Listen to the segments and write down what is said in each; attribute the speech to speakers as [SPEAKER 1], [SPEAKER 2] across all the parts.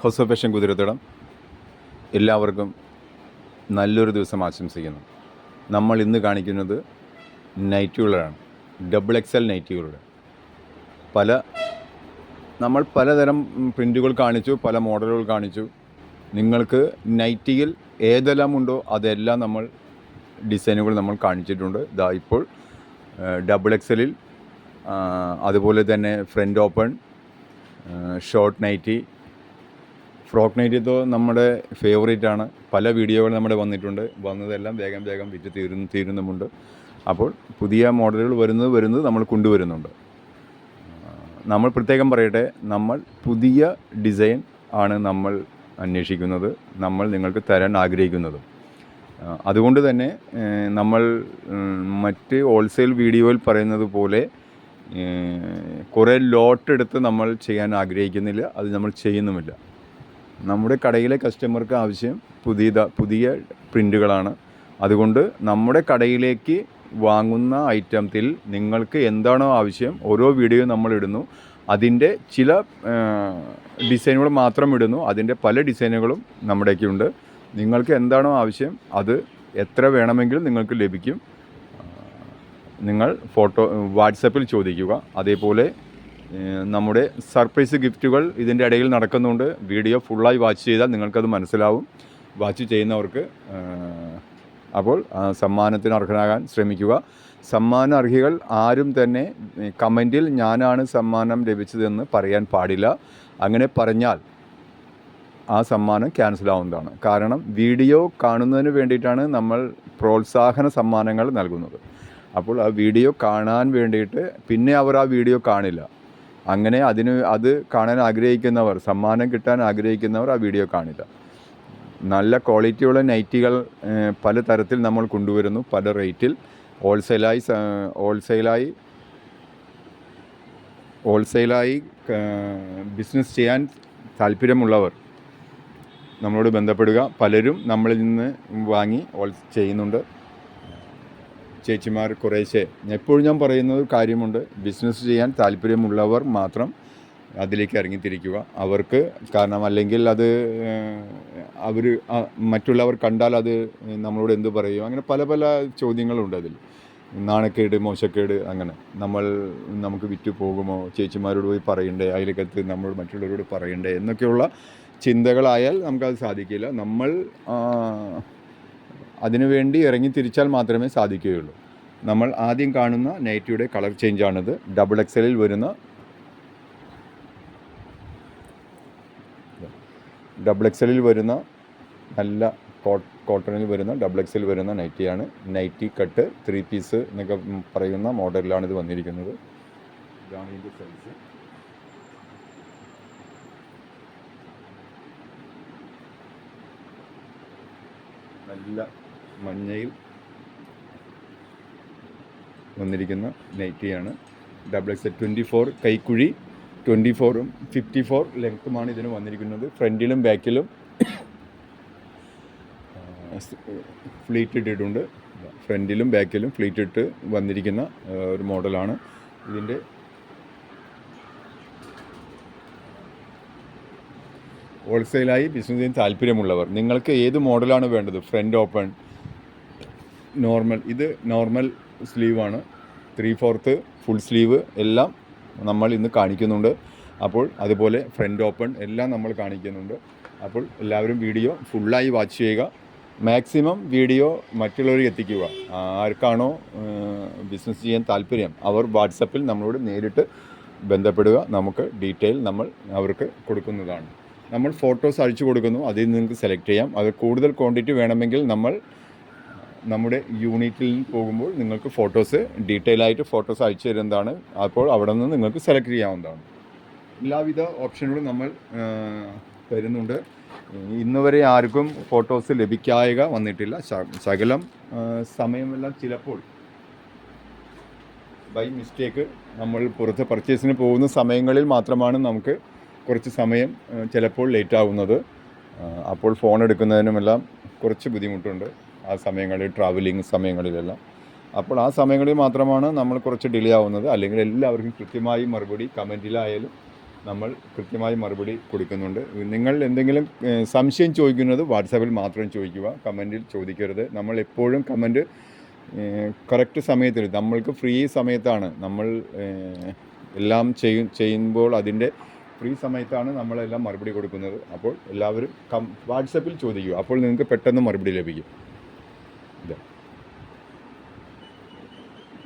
[SPEAKER 1] House of fashion കുതിരത്തടം എല്ലാവർക്കും നല്ലൊരു ദിവസം ആശംസിക്കുന്നു. നമ്മൾ ഇന്ന് കാണിക്കുന്നത് നൈറ്റുകളാണ് ഡബിൾ എക്സ് എൽ നൈറ്റുകളുടെ. പല നമ്മൾ പലതരം പ്രിന്റുകൾ കാണിച്ചു പല മോഡലുകൾ കാണിച്ചു. നിങ്ങൾക്ക് നൈറ്റിയിൽ ഏതെല്ലാം ഉണ്ടോ അതെല്ലാം നമ്മൾ ഡിസൈനുകൾ നമ്മൾ കാണിച്ചിട്ടുണ്ട്. ഇതാ ഇപ്പോൾ ഡബിൾ എക്സലിൽ അതുപോലെ തന്നെ front open short nighty frock night ഇപ്പോൾ നമ്മുടെ ഫേവറേറ്റ് ആണ്. പല വീഡിയോകൾ നമ്മുടെ വന്നിട്ടുണ്ട്. വന്നതെല്ലാം വേഗം വേഗം വിറ്റ് തീരുന്നു തീരുന്നുമുണ്ട്. അപ്പോൾ പുതിയ മോഡലുകൾ വരുന്നത് വരുന്നത് നമ്മൾ കൊണ്ടുവരുന്നുണ്ട്. നമ്മൾ പ്രത്യേകം പറയട്ടെ നമ്മൾ പുതിയ ഡിസൈൻ ആണ് നമ്മൾ അന്വേഷിക്കുന്നത് നമ്മൾ നിങ്ങൾക്ക് തരാൻ ആഗ്രഹിക്കുന്നത്. അതുകൊണ്ട് തന്നെ നമ്മൾ മറ്റ് ഹോൾസെയിൽ വീഡിയോയിൽ പറയുന്നത് പോലെ കുറേ ലോട്ട് എടുത്ത് നമ്മൾ ചെയ്യാൻ ആഗ്രഹിക്കുന്നില്ല അത് നമ്മൾ ചെയ്യുന്നുമില്ല. നമ്മുടെ കടയിലെ കസ്റ്റമർക്ക് ആവശ്യം പുതിയ പുതിയ പ്രിന്റുകളാണ് അതുകൊണ്ട് നമ്മുടെ കടയിലേക്ക് വാങ്ങുന്ന ഐറ്റത്തിൽ നിങ്ങൾക്ക് എന്താണോ ആവശ്യം ഓരോ വീഡിയോ നമ്മൾ ഇടുന്നു. അതിന്റെ ചില ഡിസൈനുകൾ മാത്രം ഇടുന്നു. അതിന്റെ പല ഡിസൈനുകളും നമ്മുടെയൊക്കെയുണ്ട് നിങ്ങൾക്ക് എന്താണോ ആവശ്യം അത് എത്ര വേണമെങ്കിലും നിങ്ങൾക്ക് ലഭിക്കും. നിങ്ങൾ ഫോട്ടോ വാട്സപ്പിൽ ചോദിക്കുക. അതേപോലെ നമ്മുടെ സർപ്രൈസ് ഗിഫ്റ്റുകൾ ഇതിന്റെ ഇടയിൽ നടക്കുന്നുണ്ട്. വീഡിയോ ഫുള്ളായി വാച്ച് ചെയ്താൽ നിങ്ങൾക്കത് മനസ്സിലാവും. വാച്ച് ചെയ്യുന്നവർക്ക് അപ്പോൾ സമ്മാനത്തിന് അർഹനാകാൻ ശ്രമിക്കുക. സമ്മാന അർഹികൾ ആരും തന്നെ കമന്റിൽ ഞാനാണ് സമ്മാനം ലഭിച്ചതെന്ന് പറയാൻ പാടില്ല. അങ്ങനെ പറഞ്ഞാൽ ആ സമ്മാനം ക്യാൻസൽ ആവുന്നതാണ് കാരണം വീഡിയോ കാണുന്നതിന് വേണ്ടിയിട്ടാണ് നമ്മൾ പ്രോത്സാഹന സമ്മാനങ്ങൾ നൽകുന്നത്. അപ്പോൾ ആ വീഡിയോ കാണാൻ വേണ്ടിയിട്ട് പിന്നെ അവർ ആ വീഡിയോ കാണില്ല. അങ്ങനെ അതിന് അത് കാണാൻ ആഗ്രഹിക്കുന്നവർ സമ്മാനം കിട്ടാൻ ആഗ്രഹിക്കുന്നവർ ആ വീഡിയോ കാണില്ല. നല്ല ക്വാളിറ്റിയുള്ള നൈറ്റികൾ പല തരത്തിൽ നമ്മൾ കൊണ്ടുവരുന്നു. പല റേറ്റിൽ. ഹോൾസെയിലായി ഹോൾസെയിലായി ഹോൾസെയിലായി ബിസിനസ് ചെയ്യാൻ താല്പര്യമുള്ളവർ നമ്മളോട് ബന്ധപ്പെടുക. പലരും നമ്മളിൽ നിന്ന് വാങ്ങി ചെയ്യുന്നുണ്ട്. ചേച്ചിമാർ കുറേശ്ശെ. എപ്പോഴും ഞാൻ പറയുന്നത് കാര്യമുണ്ട്. ബിസിനസ് ചെയ്യാൻ താല്പര്യമുള്ളവർ മാത്രം അതിലേക്ക് ഇറങ്ങിത്തിരിക്കുക. അവർക്ക് കാരണം അല്ലെങ്കിൽ അത് അവർ മറ്റുള്ളവർ കണ്ടാൽ അത് നമ്മളോട് എന്ത് പറയും? അങ്ങനെ പല പല ചോദ്യങ്ങളുണ്ട് അതിൽ. നാണക്കേട് മോശക്കേട് അങ്ങനെ. നമ്മൾ നമുക്ക് വിറ്റു പോകുമോ? ചേച്ചിമാരോട് പോയി പറയണ്ടേ? അതിലേക്കത്ത് നമ്മൾ മറ്റുള്ളവരോട് പറയണ്ടേ? എന്നൊക്കെയുള്ള ചിന്തകളായാൽ നമുക്കത് സാധിക്കില്ല. നമ്മൾ അതിനുവേണ്ടി ഇറങ്ങി തിരിച്ചാൽ മാത്രമേ സാധിക്കുകയുള്ളൂ. നമ്മൾ ആദ്യം കാണുന്ന നൈറ്റിയുടെ കളർ ചേഞ്ച് ആണിത് ഡബിൾ എക്സലിൽ വരുന്ന ഡബിൾ എക്സലിൽ വരുന്ന നല്ല കോട്ടണിൽ വരുന്ന ഡബിൾ എക്സിൽ വരുന്ന നൈറ്റിയാണ്. നൈറ്റി കട്ട് ത്രീ പീസ് എന്നൊക്കെ പറയുന്ന മോഡലിലാണ് ഇത് വന്നിരിക്കുന്നത്. ഇതാണ് ഇതിന്റെ സൈസ് നല്ല മഞ്ഞയിൽ വന്നിരിക്കുന്ന നൈറ്റിയാണ്. ഡബിൾ എക്സ് ട്വന്റി ഫോർ കൈക്കുഴി ട്വന്റി ഫോറും ഫിഫ്റ്റി ഫോർ ലെങ്ത്തുമാണ് ഇതിന് വന്നിരിക്കുന്നത്. ഫ്രണ്ടിലും ബാക്കിലും ഫ്ലീറ്റ് ഇട്ടിട്ടുണ്ട്. ഫ്രണ്ടിലും ബാക്കിലും ഫ്ലീറ്റ് ഇട്ട് വന്നിരിക്കുന്ന ഒരു മോഡലാണ്. ഇതിന്റെ ഹോൾസെയിലായി ബിസിനസ് ചെയ്യാൻ താല്പര്യമുള്ളവർ നിങ്ങൾക്ക് ഏത് മോഡലാണ് വേണ്ടത്? ഫ്രണ്ട് ഓപ്പൺ നോർമൽ ഇത് നോർമൽ സ്ലീവാണ്. ത്രീ ഫോർത്ത് ഫുൾ സ്ലീവ് എല്ലാം നമ്മൾ ഇന്ന് കാണിക്കുന്നുണ്ട്. അപ്പോൾ അതുപോലെ ഫ്രണ്ട് ഓപ്പൺ എല്ലാം നമ്മൾ കാണിക്കുന്നുണ്ട്. അപ്പോൾ എല്ലാവരും വീഡിയോ ഫുള്ളായി വാച്ച് ചെയ്യുക. മാക്സിമം വീഡിയോ മറ്റുള്ളവർക്ക് എത്തിക്കുക. ആർക്കാണോ ബിസിനസ് ചെയ്യാൻ താല്പര്യം അവർ വാട്സപ്പിൽ നമ്മളോട് നേരിട്ട് ബന്ധപ്പെടുക. നമുക്ക് ഡീറ്റെയിൽ നമ്മൾ അവർക്ക് കൊടുക്കുന്നതാണ്. നമ്മൾ ഫോട്ടോസ് അഴിച്ചു കൊടുക്കുന്നു. അതിൽ നിങ്ങൾക്ക് സെലക്ട് ചെയ്യാം. അത് കൂടുതൽ ക്വാണ്ടിറ്റി വേണമെങ്കിൽ നമ്മൾ നമ്മുടെ യൂണിറ്റിൽ പോകുമ്പോൾ നിങ്ങൾക്ക് ഫോട്ടോസ് ഡീറ്റെയിൽ ആയിട്ട് ഫോട്ടോസ് അയച്ചു തരുന്നതാണ്. അപ്പോൾ അവിടെ നിന്ന് നിങ്ങൾക്ക് സെലക്ട് ചെയ്യാവുന്നതാണ്. എല്ലാവിധ ഓപ്ഷനുകളും നമ്മൾ തരുന്നുണ്ട്. ഇന്ന് വരെ ആർക്കും ഫോട്ടോസ് ലഭിക്കായക വന്നിട്ടില്ല. ശകലം സമയമെല്ലാം ചിലപ്പോൾ ബൈ മിസ്റ്റേക്ക് നമ്മൾ പുറത്ത് പർച്ചേസിന് പോകുന്ന സമയങ്ങളിൽ മാത്രമാണ് നമുക്ക് കുറച്ച് സമയം ചിലപ്പോൾ ലേറ്റ് ആവുന്നത്. അപ്പോൾ ഫോൺ എടുക്കുന്നതിനുമെല്ലാം കുറച്ച് ബുദ്ധിമുട്ടുണ്ട്. ആ സമയങ്ങളിൽ ട്രാവലിംഗ് സമയങ്ങളിലെല്ലാം. അപ്പോൾ ആ സമയങ്ങളിൽ മാത്രമാണ് നമ്മൾ കുറച്ച് ഡിലേ ആവുന്നത്. അല്ലെങ്കിൽ എല്ലാവർക്കും കൃത്യമായി മറുപടി കമന്റിലായാലും നമ്മൾ കൃത്യമായി മറുപടി കൊടുക്കുന്നുണ്ട്. നിങ്ങൾ എന്തെങ്കിലും സംശയം ചോദിക്കുന്നത് വാട്സാപ്പിൽ മാത്രം ചോദിക്കുക. കമന്റിൽ ചോദിക്കരുത്. നമ്മൾ എപ്പോഴും കമന്റ് കറക്റ്റ് സമയത്തിൽ നമ്മൾക്ക് ഫ്രീ സമയത്താണ്. നമ്മൾ എല്ലാം ചെയ്യും ചെയ്യുമ്പോൾ അതിന്റെ ഫ്രീ സമയത്താണ് നമ്മളെല്ലാം മറുപടി കൊടുക്കുന്നത്. അപ്പോൾ എല്ലാവരും കം വാട്സപ്പിൽ ചോദിക്കുക. അപ്പോൾ നിങ്ങൾക്ക് പെട്ടെന്ന് മറുപടി ലഭിക്കും.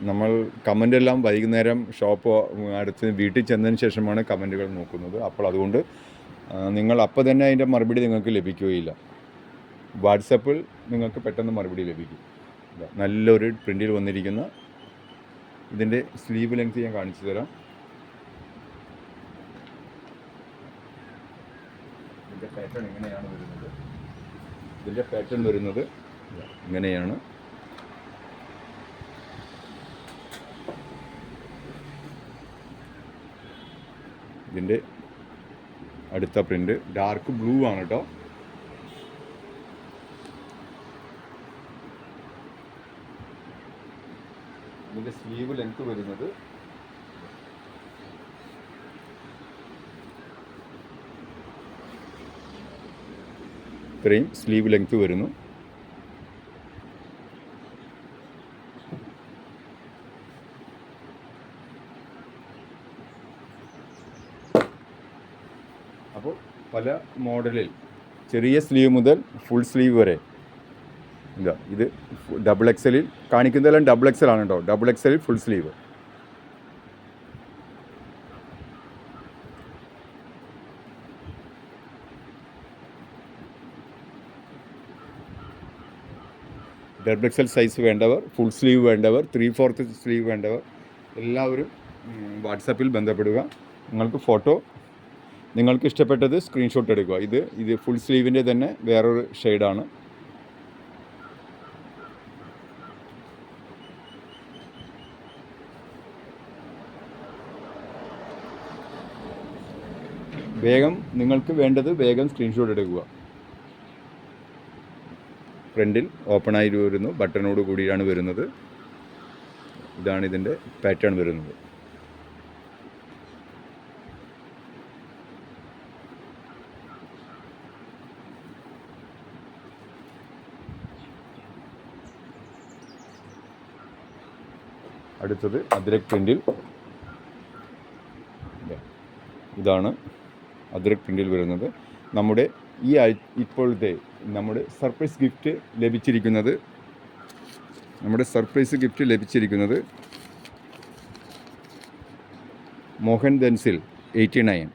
[SPEAKER 1] നമ്മൾ കമന്റ് എല്ലാം വൈകുന്നേരം ഷോപ്പ് അടുത്ത് വീട്ടിൽ ചെന്നതിന് ശേഷമാണ് കമന്റുകൾ നോക്കുന്നത്. അപ്പോൾ അതുകൊണ്ട് നിങ്ങൾ അപ്പോൾ തന്നെ അതിന്റെ മറുപടി നിങ്ങൾക്ക് ലഭിക്കുകയില്ല. വാട്സപ്പിൽ നിങ്ങൾക്ക് പെട്ടെന്ന് മറുപടി ലഭിക്കും. നല്ലൊരു പ്രിന്റിൽ വന്നിരിക്കുന്ന ഇതിന്റെ സ്ലീവ് ലെങ്ത് ഞാൻ കാണിച്ചു തരാം. ഇതിന്റെ പാറ്റേൺ എങ്ങനെയാണ് വരുന്നത്. ഇതിന്റെ പാറ്റേൺ വരുന്നത്. ഇങ്ങനെയാണ്. ഇതിന്റെ അടുത്ത പ്രിന്റ്. ഡാർക്ക് ബ്ലൂ ആണ് കേട്ടോ ഇതിന്റെ സ്ലീവ് ലെങ്ത് വരുന്നത് ഇത്രയും സ്ലീവ് ലെങ്ത് വരുന്നു അപ്പോൾ മോഡലിൽ ചെറിയ സ്ലീവ് മുതൽ ഫുൾ സ്ലീവ് വരെ. ഇതാ ഇത് ഡബിൾ എക്സലിൽ കാണിക്കുന്നതെല്ലാം ഡബിൾ എക്സൽ ആണ് കേട്ടോ double എക്സലിൽ full sleeve double XL size വേണ്ടവർ ഫുൾ സ്ലീവ് വേണ്ടവർ ത്രീ ഫോർത്ത് സ്ലീവ് വേണ്ടവർ എല്ലാവരും വാട്സാപ്പിൽ ബന്ധപ്പെടുക. നിങ്ങൾക്ക് ഫോട്ടോ നിങ്ങൾക്ക് ഇഷ്ടപ്പെട്ടത് സ്ക്രീൻഷോട്ട് എടുക്കുക. ഇത് ഇത് ഫുൾ സ്ലീവിന്റെ തന്നെ വേറൊരു ഷെയ്ഡാണ് വേഗം നിങ്ങൾക്ക് വേണ്ടത് വേഗം സ്ക്രീൻഷോട്ട് എടുക്കുക. ഫ്രണ്ടിൽ ഓപ്പൺ ആയി വരുന്നു. ബട്ടണോട് കൂടിയാണ് വരുന്നത്. ഇതാണ് ഇതിന്റെ പാറ്റേൺ വരുന്നത്. അടുത്തത് അദ്രക് പ്രിന്റിൽ ഇതാണ് അദ്രക് പ്രിന്റിൽ വരുന്നത്. നമ്മുടെ ഈ ഇപ്പോഴത്തെ നമ്മുടെ സർപ്രൈസ് ഗിഫ്റ്റ് ലഭിച്ചിരിക്കുന്നത് നമ്മുടെ സർപ്രൈസ് ഗിഫ്റ്റ് ലഭിച്ചിരിക്കുന്നത് മോഹൻ ദൻസിൽ എയ്റ്റി നയൻ.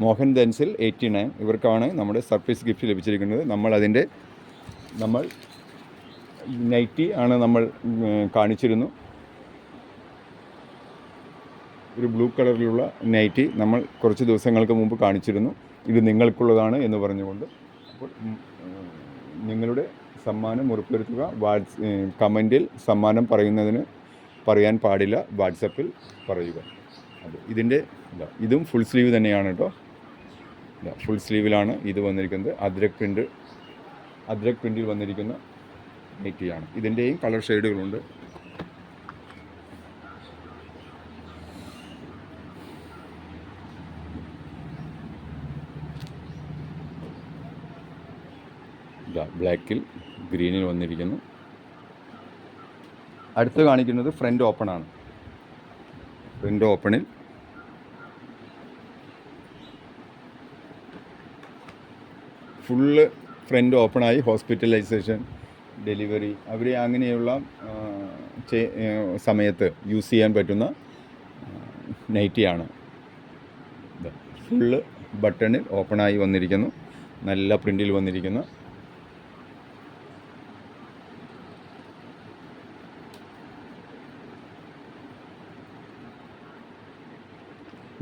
[SPEAKER 1] മോഹൻ ദൻസിൽ എയ്റ്റി നയൻ. ഇവർക്കാണ് നമ്മുടെ സർപ്രൈസ് ഗിഫ്റ്റ് ലഭിച്ചിരിക്കുന്നത്. നമ്മൾ അതിന്റെ നമ്മൾ നൈറ്റി ആണ് നമ്മൾ കാണിച്ചിരുന്നു. ഒരു ബ്ലൂ കളറിലുള്ള നൈറ്റി നമ്മൾ കുറച്ച് ദിവസങ്ങൾക്ക് മുമ്പ് കാണിച്ചിരുന്നു. ഇത് നിങ്ങൾക്കുള്ളതാണ് എന്ന് പറഞ്ഞുകൊണ്ട് അപ്പോൾ നിങ്ങളുടെ സമ്മാനം ഉറപ്പുവരുത്തുക. വാട്സ് കമന്റിൽ സമ്മാനം പറയുന്നതിന് പറയാൻ പാടില്ല. വാട്സപ്പിൽ പറയുക. അത് ഇതിന്റെ ഇതും ഫുൾ സ്ലീവ് തന്നെയാണ് കേട്ടോ. ഫുൾ സ്ലീവിലാണ് ഇത് വന്നിരിക്കുന്നത്. അദ്രക് പ്രിന്റ് അദ്രക് പ്രിന്റിൽ വന്നിരിക്കുന്ന നൈറ്റിയാണ്. ഇതിന്റെയും കളർ ഷെയ്ഡുകളുണ്ട് ബ്ലാക്കിൽ ഗ്രീനിൽ വന്നിരിക്കുന്നു. അടുത്ത് കാണിക്കുന്നത് ഫ്രണ്ട് ഓപ്പൺ ആണ്. ഫ്രണ്ട് ഓപ്പണിൽ ഫുള്ള് ഫ്രണ്ട് ഓപ്പണായി ഹോസ്പിറ്റലൈസേഷൻ ഡെലിവറി അവർ അങ്ങനെയുള്ള സമയത്ത് യൂസ് ചെയ്യാൻ പറ്റുന്ന നൈറ്റിയാണ് ഫുള്ള് ബട്ടണിൽ ഓപ്പണായി വന്നിരിക്കുന്നു. നല്ല പ്രിന്റിൽ വന്നിരിക്കുന്ന.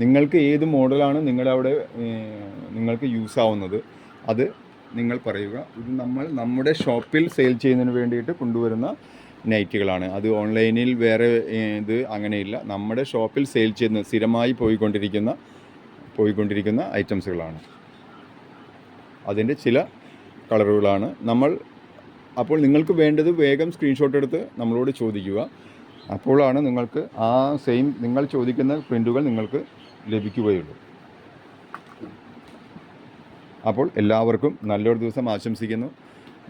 [SPEAKER 1] നിങ്ങൾക്ക് ഏത് മോഡലാണ് നിങ്ങളുടെ അവിടെ നിങ്ങൾക്ക് യൂസ് ആവുന്നത് അത് നിങ്ങൾ പറയുക. ഇത് നമ്മൾ നമ്മുടെ ഷോപ്പിൽ സെയിൽ ചെയ്യുന്നതിന് വേണ്ടിയിട്ട് കൊണ്ടുവരുന്ന നൈറ്റുകളാണ്. അത് ഓൺലൈനിൽ വേറെ ഇത് അങ്ങനെയില്ല. നമ്മുടെ ഷോപ്പിൽ സെയിൽ ചെയ്യുന്ന സ്ഥിരമായി പോയിക്കൊണ്ടിരിക്കുന്ന പോയിക്കൊണ്ടിരിക്കുന്ന ഐറ്റംസുകളാണ്. അതിന്റെ ചില കളറുകളാണ്. നമ്മൾ അപ്പോൾ നിങ്ങൾക്ക് വേണ്ടത് വേഗം സ്ക്രീൻഷോട്ട് എടുത്ത് നമ്മളോട് ചോദിക്കുക. അപ്പോഴാണ് നിങ്ങൾക്ക് ആ സെയിം നിങ്ങൾ ചോദിക്കുന്ന പ്രിന്റുകൾ നിങ്ങൾക്ക് ലഭിക്കുകയുള്ളൂ. അപ്പോൾ എല്ലാവർക്കും നല്ലൊരു ദിവസം ആശംസിക്കുന്നു.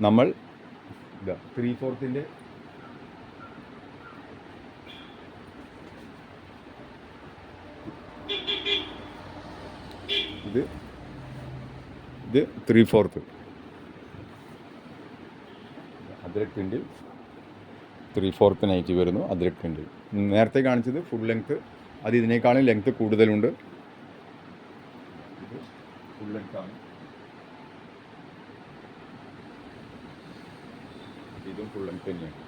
[SPEAKER 1] നമ്മൾ ഇതാ ത്രീ ഫോർത്തിന്റെ ഇത് ഇത് ത്രീ ഫോർത്ത് അദ്രക് പ്രിന്റിൽ ത്രീ ഫോർത്ത് നൈറ്റ് വരുന്നു. അദ്രക് പ്രിന്റിൽ നേരത്തെ കാണിച്ചത് ഫുൾ ലെങ്ത്ത് അത് ഇതിനേക്കാളും ലെങ്ത് കൂടുതലുണ്ട്. ഇത് ഫുൾ ലെങ്ത് ആണ്. ഇതും ഫുൾ ലെങ്ത് തന്നെയാണ്.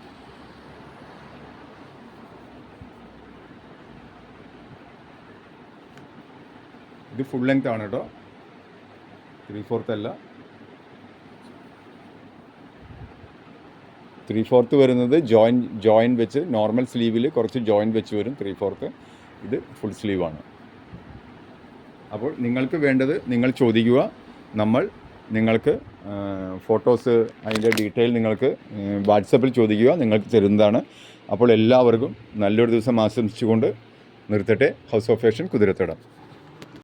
[SPEAKER 1] ഇത് ഫുൾ ലെങ്ത് ആണ് കേട്ടോ ത്രീ ഫോർത്ത് അല്ല. ത്രീ ഫോർത്ത് വരുന്നത് ജോയിൻ ജോയിൻ വെച്ച് നോർമൽ സ്ലീവിൽ കുറച്ച് ജോയിൻ വെച്ച് വരും ത്രീ ഫോർത്ത് ഇത് ഫുൾ സ്ലീവാണ് അപ്പോൾ നിങ്ങൾക്ക് വേണ്ടത് നിങ്ങൾ ചോദിക്കുക. നമ്മൾ നിങ്ങൾക്ക് ഫോട്ടോസ് അതിന്റെ ഡീറ്റെയിൽ നിങ്ങൾക്ക് വാട്സപ്പിൽ ചോദിക്കുക. നിങ്ങൾക്ക് തരുന്നതാണ്. അപ്പോൾ എല്ലാവർക്കും നല്ലൊരു ദിവസം ആശംസിച്ചുകൊണ്ട് നിർത്തട്ടെ. House of fashion Kuthirathadam.